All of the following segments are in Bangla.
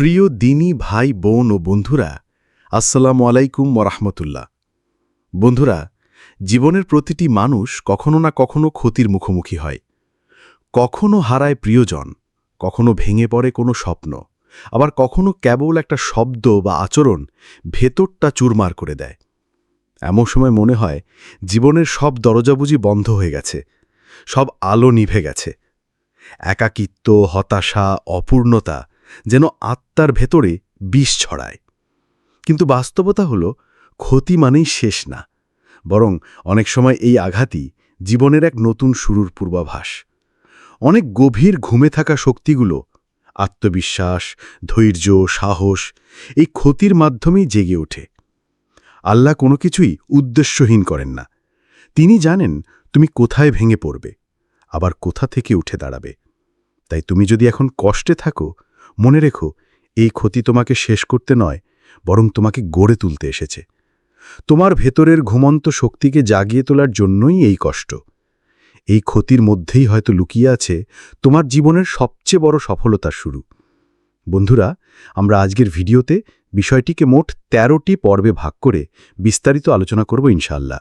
প্রিয় দিনী ভাই, বোন ও বন্ধুরা, আসসালামু আলাইকুম ওরহমতুল্লাহ বন্ধুরা, জীবনের প্রতিটি মানুষ কখনো না কখনো ক্ষতির মুখোমুখি হয়। কখনো হারায় প্রিয়জন, কখনো ভেঙে পড়ে কোনো স্বপ্ন, আবার কখনো কেবল একটা শব্দ বা আচরণ ভেতরটা চুরমার করে দেয়। এমন সময় মনে হয়, জীবনের সব দরজা বুঝি বন্ধ হয়ে গেছে, সব আলো নিভে গেছে। একাকিত্ব, হতাশা, অপূর্ণতা যেন আত্মার ভেতরে বিষ ছড়ায়। কিন্তু বাস্তবতা হল, ক্ষতি মানেই শেষ না, বরং অনেক সময় এই আঘাতই জীবনের এক নতুন শুরুর পূর্বাভাস। অনেক গভীর ঘুমে থাকা শক্তিগুলো, আত্মবিশ্বাস, ধৈর্য, সাহস, এই ক্ষতির মাধ্যমেই জেগে ওঠে। আল্লাহ কোনো কিছুই উদ্দেশ্যহীন করেন না। তিনি জানেন তুমি কোথায় ভেঙে পড়বে, আবার কোথা থেকে উঠে দাঁড়াবে। তাই তুমি যদি এখন কষ্টে থাকো মনে রেখো, এই ক্ষতি তোমাকে শেষ করতে নয়, বরং তোমাকে গড়ে তুলতে এসেছে। তোমার ভেতরের ঘুমন্ত শক্তিকে জাগিয়ে তোলার জন্যই এই কষ্ট। এই ক্ষতির মধ্যেই হয়তো লুকিয়ে আছে তোমার জীবনের সবচেয়ে বড় সফলতার শুরু। বন্ধুরা, আমরা আজকের ভিডিওতে বিষয়টিকে মোট ১৩টি পর্বে ভাগ করে বিস্তারিত আলোচনা করব ইনশাল্লাহ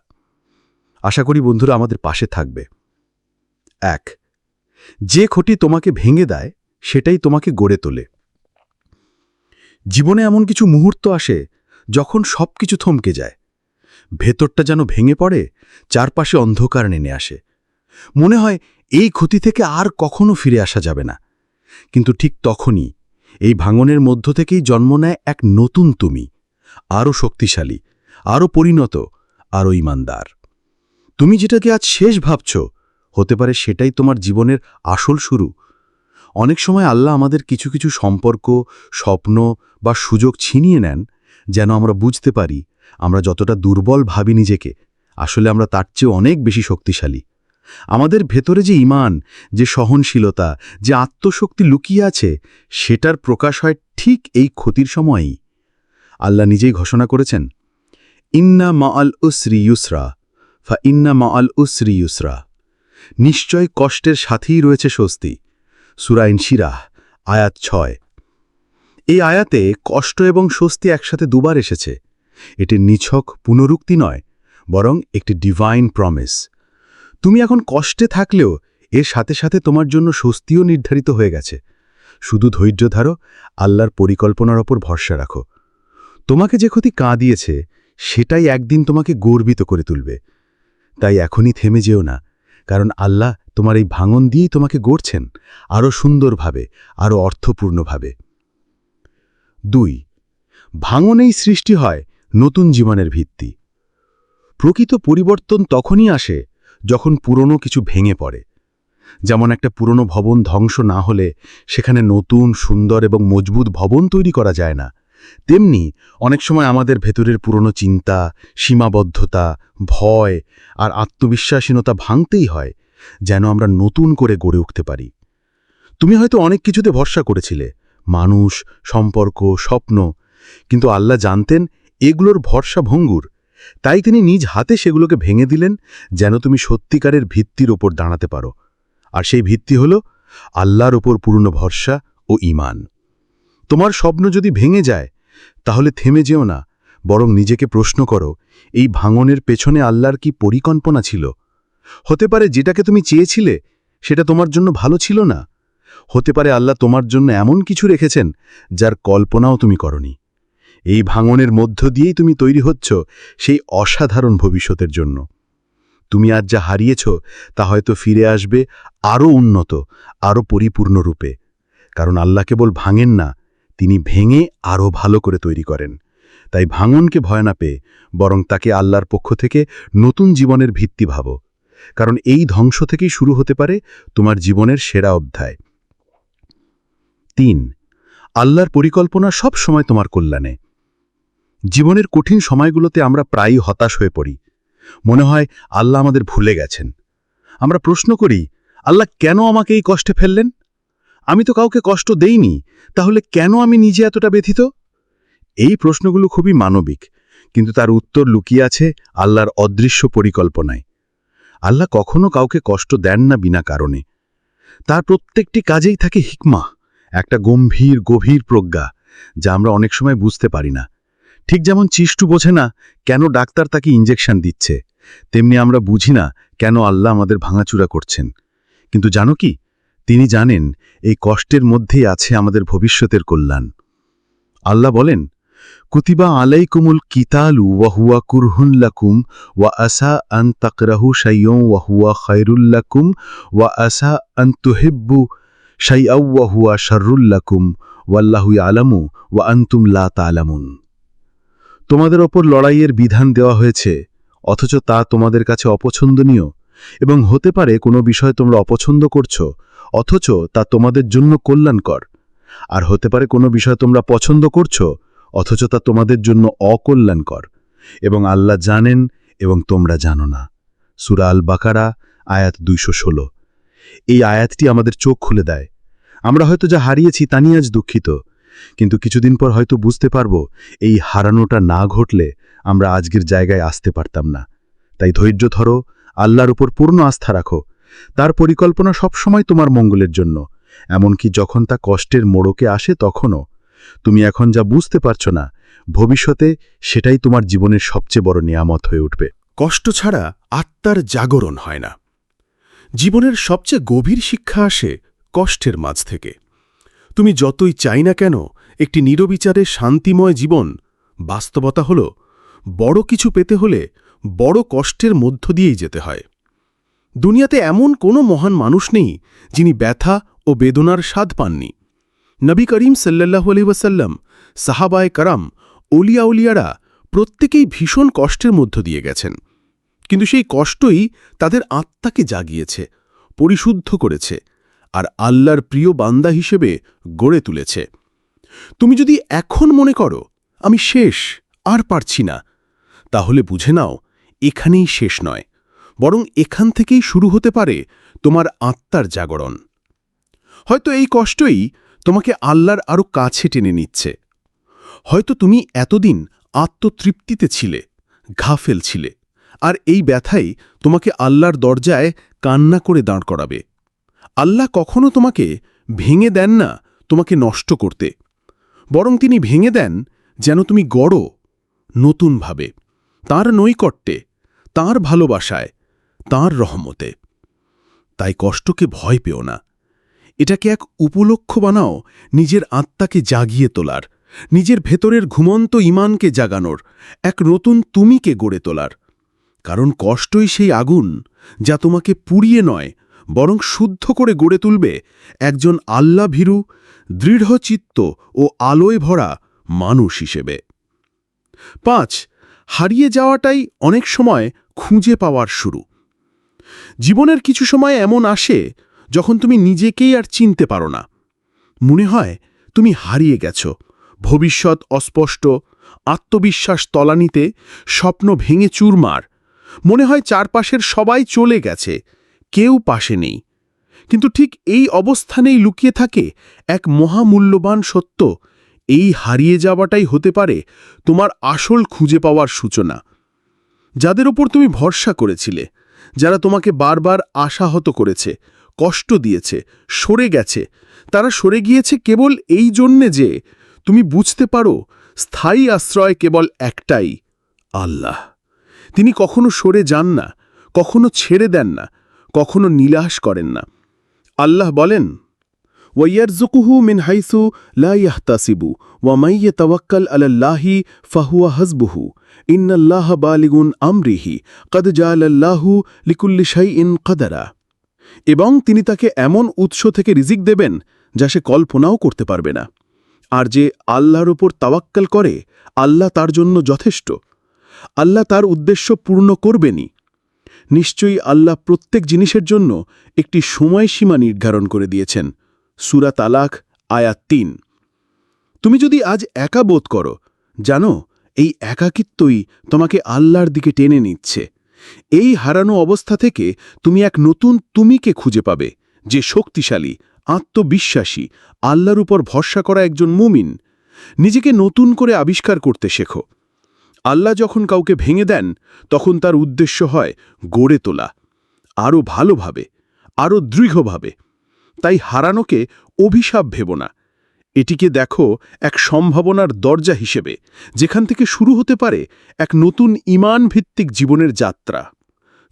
আশা করি বন্ধুরা আমাদের পাশে থাকবে। এক, যে ক্ষতি তোমাকে ভেঙে দেয় সেটাই তোমাকে গড়ে তোলে। জীবনে এমন কিছু মুহূর্ত আসে যখন সব কিছু থমকে যায়। ভেতরটা যেন ভেঙে পড়ে, চারপাশে অন্ধকার নেমে আসে। মনে হয় এই ক্ষতি থেকে আর কখনো ফিরে আসা যাবে না। কিন্তু ঠিক তখনই এই ভাঙনের মধ্য থেকেই জন্ম নেয় এক নতুন তুমি, আরও শক্তিশালী, আরও পরিণত, আরও ইমানদার। তুমি যেটাকে আজ শেষ ভাবছ, হতে পারে সেটাই তোমার জীবনের আসল শুরু অনেক সময় আল্লাহ আমাদের কিছু কিছু সম্পর্ক, স্বপ্ন বা সুযোগ ছিনিয়ে নেন যেন আমরা বুঝতে পারি আমরা যতটা দুর্বল ভাবি নিজেকে। আসলে আমরা তার চেয়ে অনেক বেশি শক্তিশালী। আমাদের ভেতরে যে ইমান, যে সহনশীলতা, যে আত্মশক্তি লুকিয়ে আছে, সেটার প্রকাশ হয় ঠিক এই ক্ষতির সময়েই। আল্লাহ নিজেই ঘোষণা করেছেন, ইন্না মা আল উসরি ইউসরা, ফা ইন্না মা আল উসরি ইউসরা। নিশ্চয় কষ্টের সাথেই রয়েছে স্বস্তি। সুরাইন শিরাহ আয়াত ছয়। এই আয়াতে কষ্ট এবং স্বস্তি একসাথে দুবার এসেছে। এটি নিছক পুনরুক্তি নয়, বরং একটি ডিভাইন প্রমিস তুমি এখন কষ্টে থাকলেও এর সাথে সাথে তোমার জন্য স্বস্তিও নির্ধারিত হয়ে গেছে। শুধু ধৈর্য ধারো, আল্লাহর পরিকল্পনার ওপর ভরসা রাখো। তোমাকে যে ক্ষতি কাঁ দিয়েছে সেটাই একদিন তোমাকে গর্বিত করে তুলবে। তাই এখনই থেমে যেও না, কারণ আল্লাহ তোমার এই ভাঙন দিয়েই তোমাকে গড়ছেন আরও সুন্দরভাবে আরও অর্থপূর্ণভাবে। দুই, ভাঙনেই সৃষ্টি হয় নতুন জীবনের ভিত্তি। প্রকৃত পরিবর্তন তখনই আসে যখন পুরনো কিছু ভেঙে পড়ে। যেমন একটা পুরনো ভবন ধ্বংস না হলে সেখানে নতুন, সুন্দর এবং মজবুত ভবন তৈরি করা যায় না। তেমনি অনেক সময় আমাদের ভেতরের পুরনো চিন্তা, সীমাবদ্ধতা, ভয় আর আত্মবিশ্বাসীনতা ভাঙতেই হয় যেন আমরা নতুন করে গড়ে উঠতে পারি। তুমি হয়তো অনেক কিছুতে ভরসা করেছিলে, মানুষ, সম্পর্ক, স্বপ্ন, কিন্তু আল্লাহ জানতেন এগুলোর ভরসা ভঙ্গুর। তাই তিনি নিজ হাতে সেগুলোকে ভেঙে দিলেন, যেন তুমি সত্যিকারের ভিত্তির ওপর দাঁড়াতে পারো। আর সেই ভিত্তি হল আল্লাহর ওপর পূর্ণ ভরসা ও ইমান তোমার স্বপ্ন যদি ভেঙে যায়, তাহলে থেমে যেও না, বরং নিজেকে প্রশ্ন করো, এই ভাঙনের পেছনে আল্লাহর কি পরিকল্পনা ছিল? হতে পারে যেটাকে তুমি চেয়েছিলে, সেটা তোমার জন্য ভালো ছিল না। হতে পারে আল্লাহ তোমার জন্য এমন কিছু রেখেছেন, যার কল্পনাও তুমি করনি। এই ভাঙনের মধ্য দিয়েই তুমি তৈরি হচ্ছ সেই অসাধারণ ভবিষ্যতের জন্য। তুমি আজ যা হারিয়েছ, তা হয়তো ফিরে আসবে আরও উন্নত, আরও পরিপূর্ণ রূপে। কারণ আল্লাহ কেবল ভাঙেন না, তিনি ভেঙে আরও ভালো করে তৈরি করেন। তাই ভাঙনকে ভয় না পেয়ে, বরং তাকে আল্লাহর পক্ষ থেকে নতুন জীবনের ভিত্তি ভাবো। কারণ এই ধ্বংস থেকেই শুরু হতে পারে তোমার জীবনের সেরা অধ্যায়। তিন, আল্লাহর পরিকল্পনা সব সময় তোমার কল্যাণে। জীবনের কঠিন সময়গুলোতে আমরা প্রায়ই হতাশ হয়ে পড়ি। মনে হয় আল্লাহ আমাদের ভুলে গেছেন। আমরা প্রশ্ন করি, আল্লাহ কেন আমাকে এই কষ্টে ফেললেন? আমি তো কাউকে কষ্ট দেইনি, তাহলে কেন আমি নিজে এতটা ব্যথিত? এই প্রশ্নগুলো খুবই মানবিক, কিন্তু তার উত্তর লুকিয়ে আছে আল্লাহর অদৃশ্য পরিকল্পনায়। আল্লাহ কখনো কাউকে কষ্ট দেন না বিনা কারণে। তার প্রত্যেকটি কাজেই থাকে হিকমা, একটা গম্ভীর, গভীর প্রজ্ঞা, যা আমরা অনেক সময় বুঝতে পারি না। ঠিক যেমন চিষ্টু বোঝে না, কেন ডাক্তার তাকে ইঞ্জেকশন দিচ্ছে? তেমনি আমরা বুঝি না, কেন আল্লাহ আমাদের ভাঙাচুরা করছেন। কিন্তু জানো কি? তিনি জানেন, এই কষ্টের মধ্যেই আছে আমাদের ভবিষ্যতের কল্যাণ। আল্লাহ বলেন কুতিবা আলাইকুমুল কিতালু ওয়াহুয়া কুরহুল্লাকুম ওয়া আসা আন তাকরাহু শাইয়ং ওয়াহুয়া খায়রুল্লাকুম ওয়া আসা আন তুহিব্বু শাইআউ ওয়াহুয়া শাররুল্লাকুম ওয়াল্লাহু আলামু ওয়া আনতুম লা তালামুন তোমাদের ওপর লড়াইয়ের বিধান দেওয়া হয়েছে, অথচ তা তোমাদের কাছে অপছন্দনীয়, এবং হতে পারে কোনো বিষয় তোমরা অপছন্দ করছ, অথচ তা তোমাদের জন্য কল্যাণকর, আর হতে পারে কোনো বিষয় তোমরা পছন্দ করছ অথচ তা তোমাদের জন্য অকল্যাণকর, এবং আল্লাহ জানেন এবং তোমরা জানো না। সুরা আল বাকারা আয়াত দুইশো ষোলো। এই আয়াতটি আমাদের চোখ খুলে দেয়। আমরা হয়তো যা হারিয়েছি তা নিয়ে আজ দুঃখিত, কিন্তু কিছুদিন পর হয়তো বুঝতে পারব এই হারানোটা না ঘটলে আমরা আজকের জায়গায় আসতে পারতাম না। তাই ধৈর্য ধরো, আল্লাহর উপর পূর্ণ আস্থা রাখো। তার পরিকল্পনা সবসময় তোমার মঙ্গলের জন্য, এমনকি যখন তা কষ্টের মোড়কে আসে তখনও। তুমি এখন যা বুঝতে পারছ না, ভবিষ্যতে সেটাই তোমার জীবনের সবচেয়ে বড় নিয়ামত হয়ে উঠবে। কষ্ট ছাড়া আত্মার জাগরণ হয় না। জীবনের সবচেয়ে গভীর শিক্ষা আসে কষ্টের মাঝ থেকে। তুমি যতই চাই না কেন, একটি নিরবিচারে শান্তিময় জীবন, বাস্তবতা হল বড় কিছু পেতে হলে বড় কষ্টের মধ্য দিয়েই যেতে হয়। দুনিয়াতে এমন কোনো মহান মানুষ নেই যিনি ব্যথা ও বেদনার স্বাদ পাননি। নবী করিম সাল্লাল্লাহু আলাইহি ওয়াসাল্লাম সাহাবায় কারাম ওলিয়া উলিয়ারা প্রত্যেকেই ভীষণ কষ্টের মধ্য দিয়ে গেছেন। কিন্তু সেই কষ্টই তাদের আত্মাকে জাগিয়েছে, পরিশুদ্ধ করেছে আর আল্লাহর প্রিয় বান্দা হিসেবে গড়ে তুলেছে। তুমি যদি এখন মনে করো, আমি শেষ, আর পারছি না, তাহলে বুঝে নাও, এখানেই শেষ নয়, বরং এখান থেকেই শুরু হতে পারে তোমার আত্মার জাগরণ। হয়তো এই কষ্টই তোমাকে আল্লাহর আরও কাছে টেনে নিচ্ছে। হয়তো তুমি এতদিন আত্মতৃপ্তিতে ছিলে, ঘাফেল ছিলে, আর এই ব্যথাই তোমাকে আল্লাহর দরজায় কান্না করে দাঁড় করাবে। আল্লাহ কখনো তোমাকে ভেঙে দেন না তোমাকে নষ্ট করতে। বরং তিনি ভেঙে দেন যেন তুমি গড়ো, নতুনভাবে, তার নৈকট্যে, তার ভালোবাসায়, তার রহমতে। তাই কষ্টকে ভয় পেও না। এটাকে এক উপলক্ষ বানাও, নিজের আত্মাকে জাগিয়ে তোলার, নিজের ভেতরের ঘুমন্ত ইমানকে জাগানোর, এক নতুন তুমিকে গড়ে তোলার। কারণ কষ্টই সেই আগুন, যা তোমাকে পুড়িয়ে নয়, বরং শুদ্ধ করে গড়ে তুলবে একজন আল্লাভীরু, দৃঢ়চিত্ত ও আলোয় ভরা মানুষ হিসেবে। পাঁচ, হারিয়ে যাওয়াটাই অনেক সময় খুঁজে পাওয়ার শুরু। জীবনের কিছু সময় এমন আসে যখন তুমি নিজেকেই আর চিনতে পারো না। মনে হয় তুমি হারিয়ে গেছ। ভবিষ্যৎ অস্পষ্ট, আত্মবিশ্বাস তলানিতে, স্বপ্ন ভেঙে চুরমার। মনে হয় চারপাশের সবাই চলে গেছে, কেউ পাশে নেই। কিন্তু ঠিক এই অবস্থানেই লুকিয়ে থাকে এক মহামূল্যবান সত্য। এই হারিয়ে যাওয়াটাই হতে পারে তোমার আসল খুঁজে পাওয়ার সূচনা। যাদের ওপর তুমি ভরসা করেছিলে, যারা তোমাকে বারবার আশাহত করেছে কষ্ট দিয়েছে, সরে গেছে। তারা সরে গিয়েছে কেবল এই জন্যে যে, তুমি বুঝতে পারো, স্থায়ী আশ্রয় কেবল একটাই, আল্লাহ। তিনি কখনো সরে যান না, কখনো ছেড়ে দেন না, কখনো নিলাস করেন না। আল্লাহ বলেন ওয়াইয়ারজুকুহু মিন হাইসু লা ইয়াহতাসিবু, ওয়া মাইয়ে তাওয়াক্কাল আলাল্লাহি ফাহুয়া হাসবুহু, ইন্নাল্লাহ বালিগুন আমরিহি, কদ জালাল্লাহু লিকুল্লি শাইইন কদারা। এবং তিনি তাকে এমন উৎস থেকে রিজিক দেবেন যা সে কল্পনাও করতে পারবে না। আর যে আল্লাহর ওপর তাওয়াক্কাল করে, আল্লাহ তার জন্য যথেষ্ট। আল্লাহ তার উদ্দেশ্য পূর্ণ করবেনই। নিশ্চয়ই আল্লাহ প্রত্যেক জিনিসের জন্য একটি সময়সীমা নির্ধারণ করে দিয়েছেন। সুরা তালাক, আয়াত তিন। তুমি যদি আজ একা বোধ করো, জানো, এই একাকিত্বই তোমাকে আল্লাহর দিকে টেনে নিচ্ছে। এই হারানো অবস্থা থেকে তুমি এক নতুন তুমিকে খুঁজে পাবে, যে শক্তিশালী, আত্মবিশ্বাসী, আল্লাহর উপর ভরসা করা একজন মুমিন। নিজেকে নতুন করে আবিষ্কার করতে শেখো। আল্লাহ যখন কাউকে ভেঙে দেন, তখন তার উদ্দেশ্য হয় গড়ে তোলা। আরও ভালোভাবে আরও দৃঢ়ভাবে। তাই হারানোকে অভিশাপ ভেব না। এটিকে দেখো এক সম্ভাবনার দরজা হিসেবে, যেখান থেকে শুরু হতে পারে এক নতুন ইমান ভিত্তিক জীবনের যাত্রা।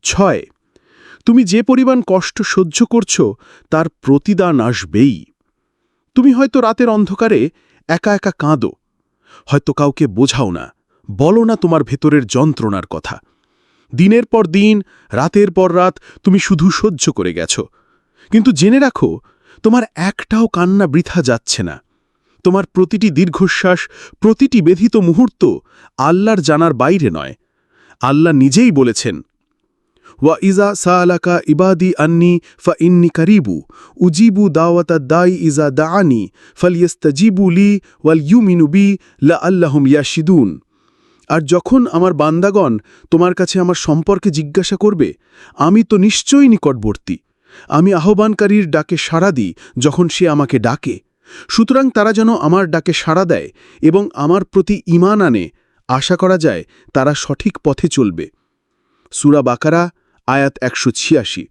ছয়, তুমি যে পরিমাণ কষ্ট সহ্য করছ, তার প্রতিদান আসবেই। তুমি হয়তো রাতের অন্ধকারে একা একা কাঁদো, হয়তো কাউকে বোঝাও না, বলো না তোমার ভেতরের যন্ত্রণার কথা। দিনের পর দিন, রাতের পর রাত তুমি শুধু সহ্য করে গেছো। কিন্তু জেনে রাখো, তোমার একটাও কান্না বৃথা যাচ্ছে না। তোমার প্রতিটি দীর্ঘশ্বাস, প্রতিটি বেধিত মুহূর্ত আল্লাহর জানার বাইরে নয়। আল্লাহ নিজেই বলেছেন, ওয়া ইজা সালাকা ইবাদি আন্নি ফা ইন্নি করিবু, উজিবু দাওয়াতা দাই ইজা দা আনি দাআনি ফালিয়াস্তাজিবু লি ওয়াল ইউমিনু বি লা আল্লাহুম ইয়াশিদুন। আর যখন আমার বান্দাগণ তোমার কাছে আমার সম্পর্কে জিজ্ঞাসা করবে, আমি তো নিশ্চয়ই নিকটবর্তী। আমি আহ্বানকারীর ডাকে সাড়া দিই যখন সে আমাকে ডাকে। সুতরাং তারা যেন আমার ডাকে সাড়া দেয় এবং আমার প্রতি ইমান আনে, আশা করা যায় তারা সঠিক পথে চলবে। সুরা বাকারা, আয়াত একশো ছিয়াশি।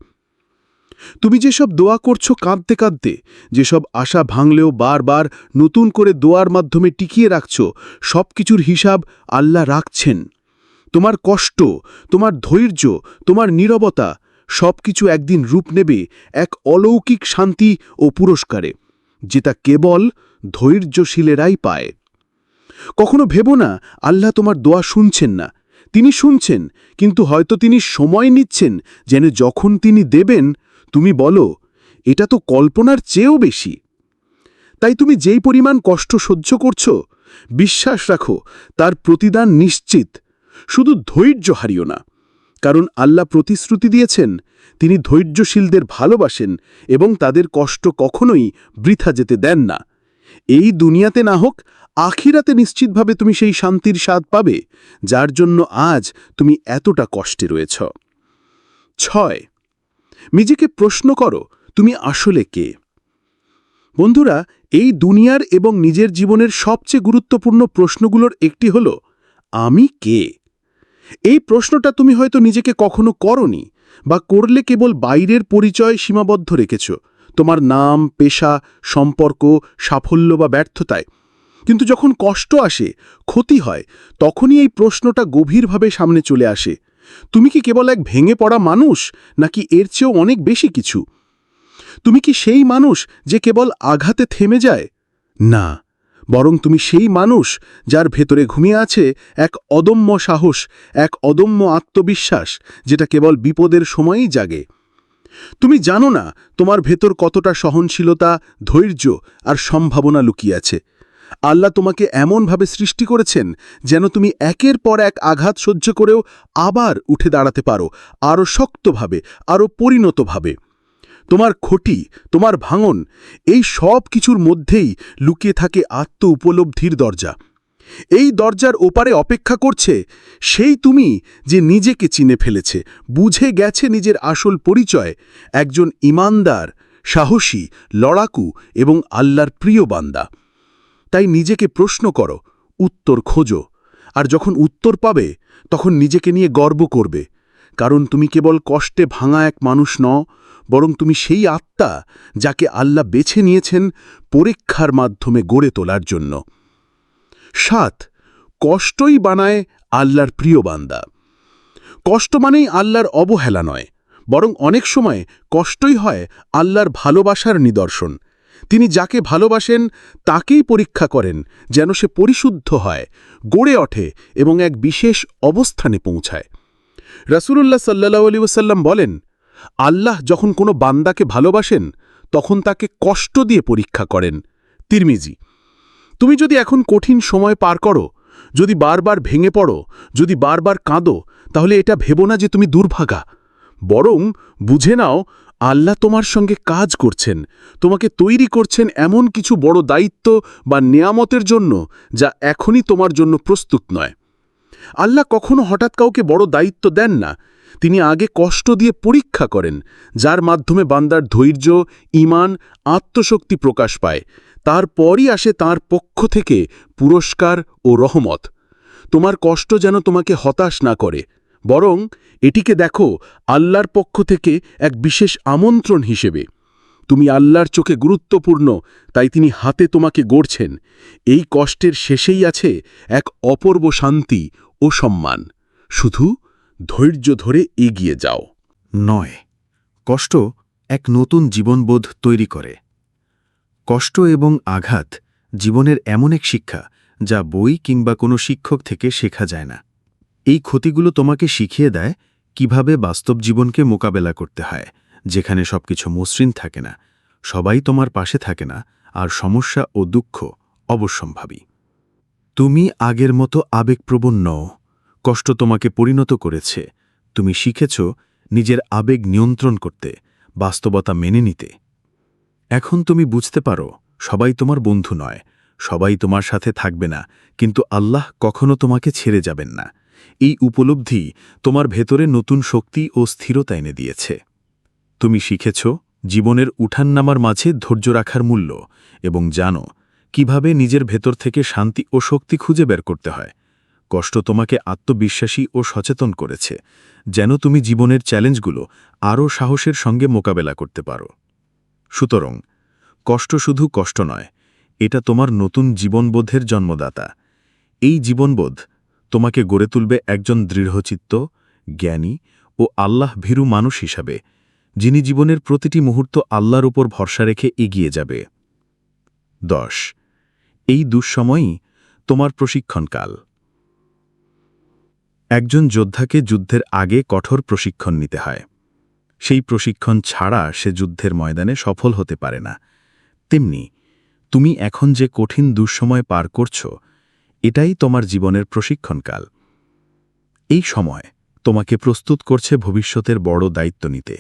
তুমি যেসব দোয়া করছ কাঁদতে কাঁদতে, যেসব আশা ভাঙলেও বারবার নতুন করে দোয়ার মাধ্যমে টিকিয়ে রাখছ সব কিছুর হিসাব আল্লাহ রাখছেন। তোমার কষ্ট, তোমার ধৈর্য, তোমার নীরবতা সব কিছু একদিন রূপ নেবে এক অলৌকিক শান্তি ও পুরস্কারে। যেটা কেবল ধৈর্যশীলেরাই পায়। কখনো ভেব না, আল্লাহ তোমার দোয়া শুনছেন না। তিনি শুনছেন, কিন্তু হয়তো তিনি সময় নিচ্ছেন, যেন যখন তিনি দেবেন, তুমি বলো, এটা তো কল্পনার চেয়েও বেশি। তাই তুমি যেই পরিমাণ কষ্ট সহ্য করছ, বিশ্বাস রাখো, তার প্রতিদান নিশ্চিত। শুধু ধৈর্য হারিও না, কারণ আল্লাহ প্রতিশ্রুতি দিয়েছেন তিনি ধৈর্যশীলদের ভালোবাসেন এবং তাদের কষ্ট কখনোই বৃথা যেতে দেন না। এই দুনিয়াতে না হোক, আখিরাতে নিশ্চিতভাবে তুমি সেই শান্তির স্বাদ পাবে, যার জন্য আজ তুমি এতটা কষ্টে রয়েছ। ছয়, নিজেকে প্রশ্ন করো, তুমি আসলে কে? বন্ধুরা, এই দুনিয়ার এবং নিজের জীবনের সবচেয়ে গুরুত্বপূর্ণ প্রশ্নগুলোর একটি হল, আমি কে? এই প্রশ্নটা তুমি হয়তো নিজেকে কখনো করনি বা করলে কেবল বাইরের পরিচয় সীমাবদ্ধ রেখেছ। তোমার নাম, পেশা, সম্পর্ক, সাফল্য বা ব্যর্থতায়। কিন্তু যখন কষ্ট আসে, ক্ষতি হয়, তখনই এই প্রশ্নটা গভীরভাবে সামনে চলে আসে। তুমি কি কেবল এক ভেঙে পড়া মানুষ, নাকি এর চেয়েও অনেক বেশি কিছু? তুমি কি সেই মানুষ যে কেবল আঘাতে থেমে যায়? না। বরং তুমি সেই মানুষ যার ভেতরে ঘুমিয়ে আছে এক অদম্য সাহস, এক অদম্য আত্মবিশ্বাস, যেটা কেবল বিপদের সময়ই জাগে। তুমি জানো না তোমার ভেতর কতটা সহনশীলতা, ধৈর্য আর সম্ভাবনা লুকিয়ে আছে। আল্লাহ তোমাকে এমনভাবে সৃষ্টি করেছেন যেন তুমি একের পর এক আঘাত সহ্য করেও আবার উঠে দাঁড়াতে পারো, আরও শক্তভাবে, আরও পরিণতভাবে। তোমার খটি, তোমার ভাঙন, এই সব কিছুর মধ্যেই লুকিয়ে থাকে আত্ম উপলব্ধির দরজা। এই দরজার ওপারে অপেক্ষা করছে সেই তুমি যে নিজেকে চিনে ফেলেছে, বুঝে গেছে নিজের আসল পরিচয়, একজন ইমানদার, সাহসী, লড়াকু এবং আল্লাহর প্রিয় বান্দা। তাই নিজেকে প্রশ্ন করো, উত্তর খোঁজো, আর যখন উত্তর পাবে, তখন নিজেকে নিয়ে গর্ব করবে, কারণ তুমি কেবল কষ্টে ভাঙা এক মানুষ ন বরং তুমি সেই আত্মা যাকে আল্লাহ বেছে নিয়েছেন পরীক্ষার মাধ্যমে গড়ে তোলার জন্য। সাত, কষ্টই বানায় আল্লাহর প্রিয় বান্দা। কষ্ট মানেই আল্লাহর অবহেলা নয়, বরং অনেক সময় কষ্টই হয় আল্লাহর ভালোবাসার নিদর্শন। তিনি যাকে ভালোবাসেন, তাকেই পরীক্ষা করেন যেন সে পরিশুদ্ধ হয়, গড়ে ওঠে এবং এক বিশেষ অবস্থানে পৌঁছায়। রাসূলুল্লাহ সাল্লাহ আলী ওসাল্লাম বলেন আল্লাহ যখন কোনো বান্দাকে ভালোবাসেন, তখন তাকে কষ্ট দিয়ে পরীক্ষা করেন। তিরমিজি, তুমি যদি এখন কঠিন সময় পার করো, যদি বারবার ভেঙে পড়ো, যদি বারবার কাঁদো, তাহলে এটা ভেবো না যে তুমি দুর্ভাগা। বরং বুঝে নাও, আল্লাহ তোমার সঙ্গে কাজ করছেন, তোমাকে তৈরি করছেন এমন কিছু বড় দায়িত্ব বা নেয়ামতের জন্য যা এখনই তোমার জন্য প্রস্তুত নয়। আল্লাহ কখনো হঠাৎ কাউকে বড় দায়িত্ব দেন না। তিনি আগে কষ্ট দিয়ে পরীক্ষা করেন, যার মাধ্যমে বান্দার ধৈর্য ইমান আত্মশক্তি প্রকাশ পায়। তারপরই আসে তার পক্ষ থেকে পুরস্কার ও রহমত। তোমার কষ্ট যেন তোমাকে হতাশ না করে, বরং এটিকে দেখো, আল্লাহর পক্ষ থেকে এক বিশেষ আমন্ত্রণ হিসেবে। তুমি আল্লাহর চোখে গুরুত্বপূর্ণ, তাই তিনি হাতে তোমাকে গড়ছেন। এই কষ্টের শেষেই আছে এক অপূর্ব শান্তি ও সম্মান। শুধু ধৈর্য ধরে এগিয়ে যাও। নয়। কষ্ট এক নতুন জীবনবোধ তৈরি করে। কষ্ট এবং আঘাত জীবনের এমন এক শিক্ষা যা বই কিংবা কোনো শিক্ষক থেকে শেখা যায় না। এই ক্ষতিগুলো তোমাকে শিখিয়ে দেয় কীভাবে বাস্তব জীবনকে মোকাবেলা করতে হয়, যেখানে সবকিছু মসৃণ থাকে না, সবাই তোমার পাশে থাকে না, আর সমস্যা ও দুঃখ অবশ্যম্ভাবী। তুমি আগের মতো আবেগপ্রবণ নও। কষ্ট তোমাকে পরিণত করেছে। তুমি শিখেছ নিজের আবেগ নিয়ন্ত্রণ করতে, বাস্তবতা মেনে নিতে। এখন তুমি বুঝতে পারো, সবাই তোমার বন্ধু নয়, সবাই তোমার সাথে থাকবে না, কিন্তু আল্লাহ কখনো তোমাকে ছেড়ে যাবেন না। এই উপলব্ধি তোমার ভেতরে নতুন শক্তি ও স্থিরতা এনে দিয়েছে। তুমি শিখেছ জীবনের উঠান নামার মাঝে ধৈর্য রাখার মূল্য এবং জানো কীভাবে নিজের ভেতর থেকে শান্তি ও শক্তি খুঁজে বের করতে হয়। কষ্ট তোমাকে আত্মবিশ্বাসী ও সচেতন করেছে, যেন তুমি জীবনের চ্যালেঞ্জগুলো আরও সাহসের সঙ্গে মোকাবেলা করতে পারো। সুতরাং, কষ্ট শুধু কষ্ট নয়, এটা তোমার নতুন জীবনবোধের জন্মদাতা। এই জীবনবোধ তোমাকে গড়ে তুলবে একজন দৃঢ়চিত্ত, জ্ঞানী ও আল্লাহ ভীরু মানুষ হিসাবে, যিনি জীবনের প্রতিটি মুহূর্ত আল্লাহর উপর ভরসা রেখে এগিয়ে যাবে। দশ, এই দুঃসময়ই তোমার প্রশিক্ষণকাল। একজন যোদ্ধাকে যুদ্ধের আগে কঠোর প্রশিক্ষণ নিতে হয়। সেই প্রশিক্ষণ ছাড়া সে যুদ্ধের ময়দানে সফল হতে পারে না। তেমনি, তুমি এখন যে কঠিন দুঃসময় পার করছ, এটাই তোমার জীবনের প্রশিক্ষণকাল। এই সময় তোমাকে প্রস্তুত করছে ভবিষ্যতের বড় দায়িত্ব নিতে।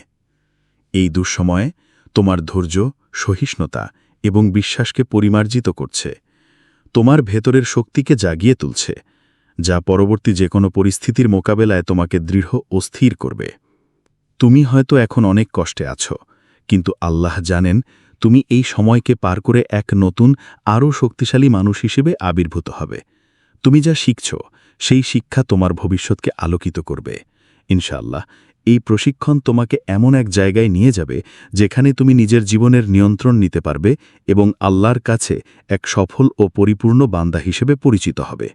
এই দুঃসময়ে তোমার ধৈর্য, সহিষ্ণুতা এবং বিশ্বাসকে পরিমার্জিত করছে। তোমার ভেতরের শক্তিকে জাগিয়ে তুলছে। যা পরবর্তী যে কোনো পরিস্থিতির মোকাবেলায় তোমাকে দৃঢ় ও স্থির করবে। তুমি হয়তো এখন অনেক কষ্টে আছো, কিন্তু আল্লাহ জানেন তুমি এই সময়কে পার করে এক নতুন, আরও শক্তিশালী মানুষ হিসেবে আবির্ভূত হবে। তুমি যা শিখছ, সেই শিক্ষা তোমার ভবিষ্যৎকে আলোকিত করবে। ইনশাল্লাহ এই প্রশিক্ষণ তোমাকে এমন এক জায়গায় নিয়ে যাবে, যেখানে তুমি নিজের জীবনের নিয়ন্ত্রণ নিতে পারবে এবং আল্লাহর কাছে এক সফল ও পরিপূর্ণ বান্দা হিসেবে পরিচিত হবে।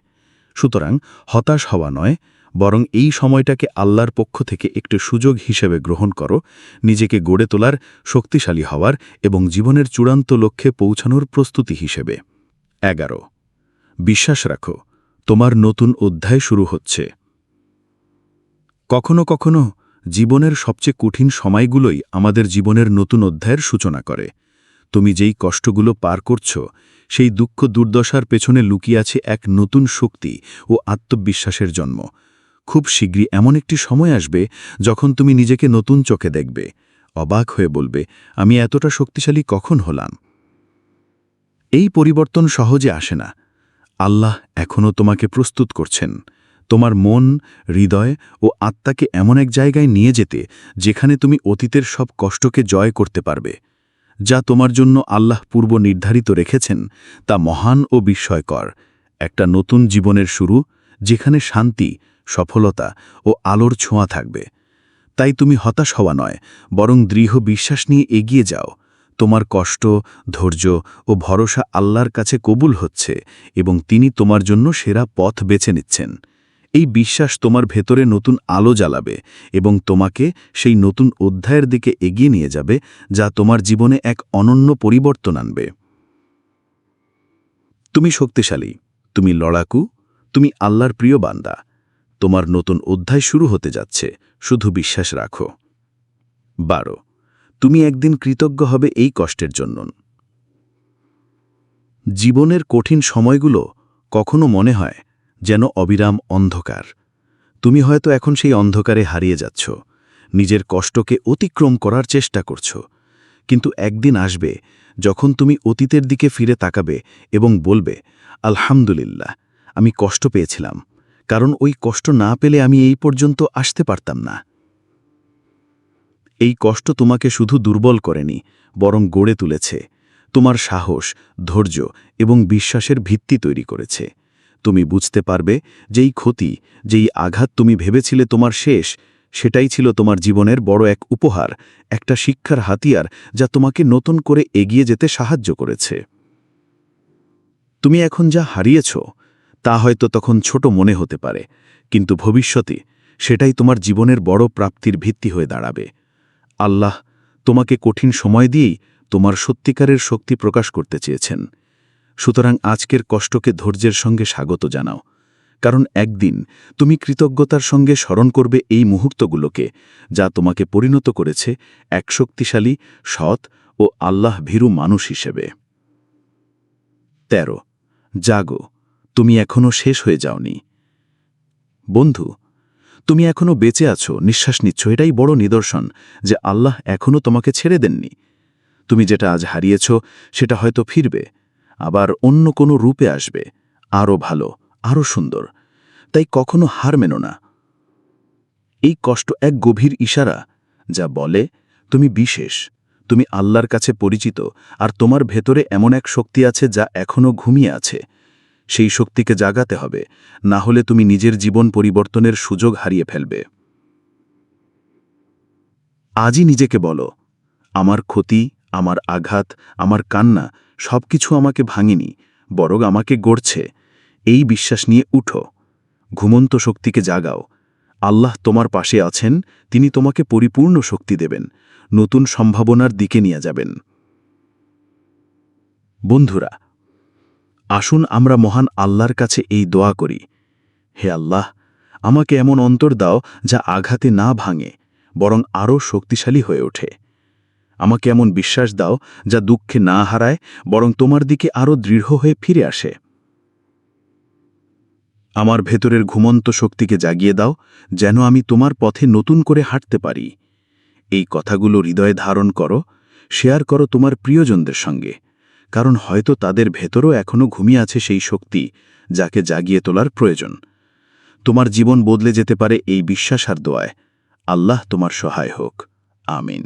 সুতরাং হতাশ হওয়া নয়, বরং এই সময়টাকে আল্লাহর পক্ষ থেকে একটি সুযোগ হিসেবে গ্রহণ করো, নিজেকে গড়ে তোলার, শক্তিশালী হওয়ার এবং জীবনের চূড়ান্ত লক্ষ্যে পৌঁছানোর প্রস্তুতি হিসেবে। এগারো। বিশ্বাস রাখো, তোমার নতুন অধ্যায় শুরু হচ্ছে। কখনো কখনো জীবনের সবচেয়ে কঠিন সময়গুলোই আমাদের জীবনের নতুন অধ্যায়ের সূচনা করে। তুমি যেই কষ্টগুলো পার করছ, সেই দুঃখ দুর্দশার পেছনে লুকিয়ে আছে এক নতুন শক্তি ও আত্মবিশ্বাসের জন্ম। খুব শীঘ্রই এমন একটি সময় আসবে যখন তুমি নিজেকে নতুন চোখে দেখবে, অবাক হয়ে বলবে, আমি এতটা শক্তিশালী কখন হলাম? এই পরিবর্তন সহজে আসে না। আল্লাহ এখনও তোমাকে প্রস্তুত করছেন। তোমার মন, হৃদয় ও আত্মাকে এমন এক জায়গায় নিয়ে যেতে, যেখানে তুমি অতীতের সব কষ্টকে জয় করতে পারবে। যা তোমার জন্য আল্লাহ পূর্ব নির্ধারিত রেখেছেন, তা মহান ও বিস্ময়কর। একটা নতুন জীবনের শুরু, যেখানে শান্তি, সফলতা ও আলোর ছোঁয়া থাকবে। তাই তুমি হতাশ হওয়া নয়, বরং দৃঢ় বিশ্বাস নিয়ে এগিয়ে যাও। তোমার কষ্ট, ধৈর্য ও ভরসা আল্লাহর কাছে কবুল হচ্ছে এবং তিনি তোমার জন্য সেরা পথ বেছে নিচ্ছেন। এই বিশ্বাস তোমার ভেতরে নতুন আলো জ্বালাবে এবং তোমাকে সেই নতুন অধ্যায়ের দিকে এগিয়ে নিয়ে যাবে, যা তোমার জীবনে এক অনন্য পরিবর্তন আনবে। তুমি শক্তিশালী, তুমি লড়াকু, তুমি আল্লাহর প্রিয় বান্দা। তোমার নতুন অধ্যায় শুরু হতে যাচ্ছে, শুধু বিশ্বাস রাখো। বারো, তুমি একদিন কৃতজ্ঞ হবে এই কষ্টের জন্য। জীবনের কঠিন সময়গুলো কখনো মনে হয় যেন অবিরাম অন্ধকার। তুমি হয়তো এখন সেই অন্ধকারে হারিয়ে যাচ্ছ। নিজের কষ্টকে অতিক্রম করার চেষ্টা করছ। কিন্তু একদিন আসবে যখন তুমি অতীতের দিকে ফিরে তাকাবে এবং বলবে, আলহামদুলিল্লাহ, আমি কষ্ট পেয়েছিলাম। কারণ ওই কষ্ট না পেলে আমি এই পর্যন্ত আসতে পারতাম না। এই কষ্ট তোমাকে শুধু দুর্বল করেনি, বরং গড়ে তুলেছে। তোমার সাহস, ধৈর্য এবং বিশ্বাসের ভিত্তি তৈরি করেছে। তুমি বুঝতে পারবে যেই ক্ষতি, যেই আঘাত তুমি ভেবেছিলে তোমার শেষ, সেটাই ছিল তোমার জীবনের বড় এক উপহার, একটা শিক্ষার হাতিয়ার যা তোমাকে নতুন করে এগিয়ে যেতে সাহায্য করেছে। তুমি এখন যা হারিয়েছ, তা হয়তো তখন ছোট মনে হতে পারে, কিন্তু ভবিষ্যতে সেটাই তোমার জীবনের বড় প্রাপ্তির ভিত্তি হয়ে দাঁড়াবে। আল্লাহ তোমাকে কঠিন সময় দিয়েই তোমার সত্যিকারের শক্তি প্রকাশ করতে চেয়েছেন। সুতরাং আজকের কষ্টকে ধৈর্যের সঙ্গে স্বাগত জানাও। কারণ একদিন তুমি কৃতজ্ঞতার সঙ্গে স্মরণ করবে এই মুহূর্তগুলোকে, যা তোমাকে পরিণত করেছে এক শক্তিশালী, সৎ ও আল্লাহ ভীরু মানুষ হিসেবে। তেরো, জাগো, তুমি এখনও শেষ হয়ে যাওনি। বন্ধু, তুমি এখনও বেঁচে আছো, নিঃশ্বাস নিচ্ছ, এটাই বড় নিদর্শন যে আল্লাহ এখনও তোমাকে ছেড়ে দেননি। তুমি যেটা আজ হারিয়েছ, সেটা হয়তো ফিরবে। আবার অন্য কোনো রূপে আসবে, আরও ভালো, আরও সুন্দর। তাই কখনো হার মেনো না। এই কষ্ট এক গভীর ইশারা, যা বলে, তুমি বিশেষ, তুমি আল্লাহর কাছে পরিচিত, আর তোমার ভেতরে এমন এক শক্তি আছে যা এখনও ঘুমিয়ে আছে। সেই শক্তিকে জাগাতে হবে, না হলে তুমি নিজের জীবন পরিবর্তনের সুযোগ হারিয়ে ফেলবে। আজই নিজেকে বলো, আমার ক্ষতি, আমার আঘাত, আমার কান্না সবকিছু আমাকে ভাঙেনি, বরং আমাকে গড়ছে। এই বিশ্বাস নিয়ে উঠো। ঘুমন্ত শক্তিকে জাগাও। আল্লাহ তোমার পাশে আছেন, তিনি তোমাকে পরিপূর্ণ শক্তি দেবেন, নতুন সম্ভাবনার দিকে নিয়ে যাবেন। বন্ধুরা, আসুন আমরা মহান আল্লাহর কাছে এই দোয়া করি। হে আল্লাহ, আমাকে এমন অন্তর দাও যা আঘাতে না ভাঙে, বরং আরও শক্তিশালী হয়ে ওঠে। আমাকে এমন বিশ্বাস দাও যা দুঃখে না হারায়, বরং তোমার দিকে আরও দৃঢ় হয়ে ফিরে আসে। আমার ভেতরের ঘুমন্ত শক্তিকে জাগিয়ে দাও, যেন আমি তোমার পথে নতুন করে হাঁটতে পারি। এই কথাগুলো হৃদয়ে ধারণ করো, শেয়ার করো তোমার প্রিয়জনদের সঙ্গে, কারণ হয়তো তাদের ভেতরও এখনও ঘুমিয়ে আছে সেই শক্তি যাকে জাগিয়ে তোলার প্রয়োজন। তোমার জীবন বদলে যেতে পারে এই বিশ্বাস আর দোয়ায়। আল্লাহ তোমার সহায় হোক। আমিন।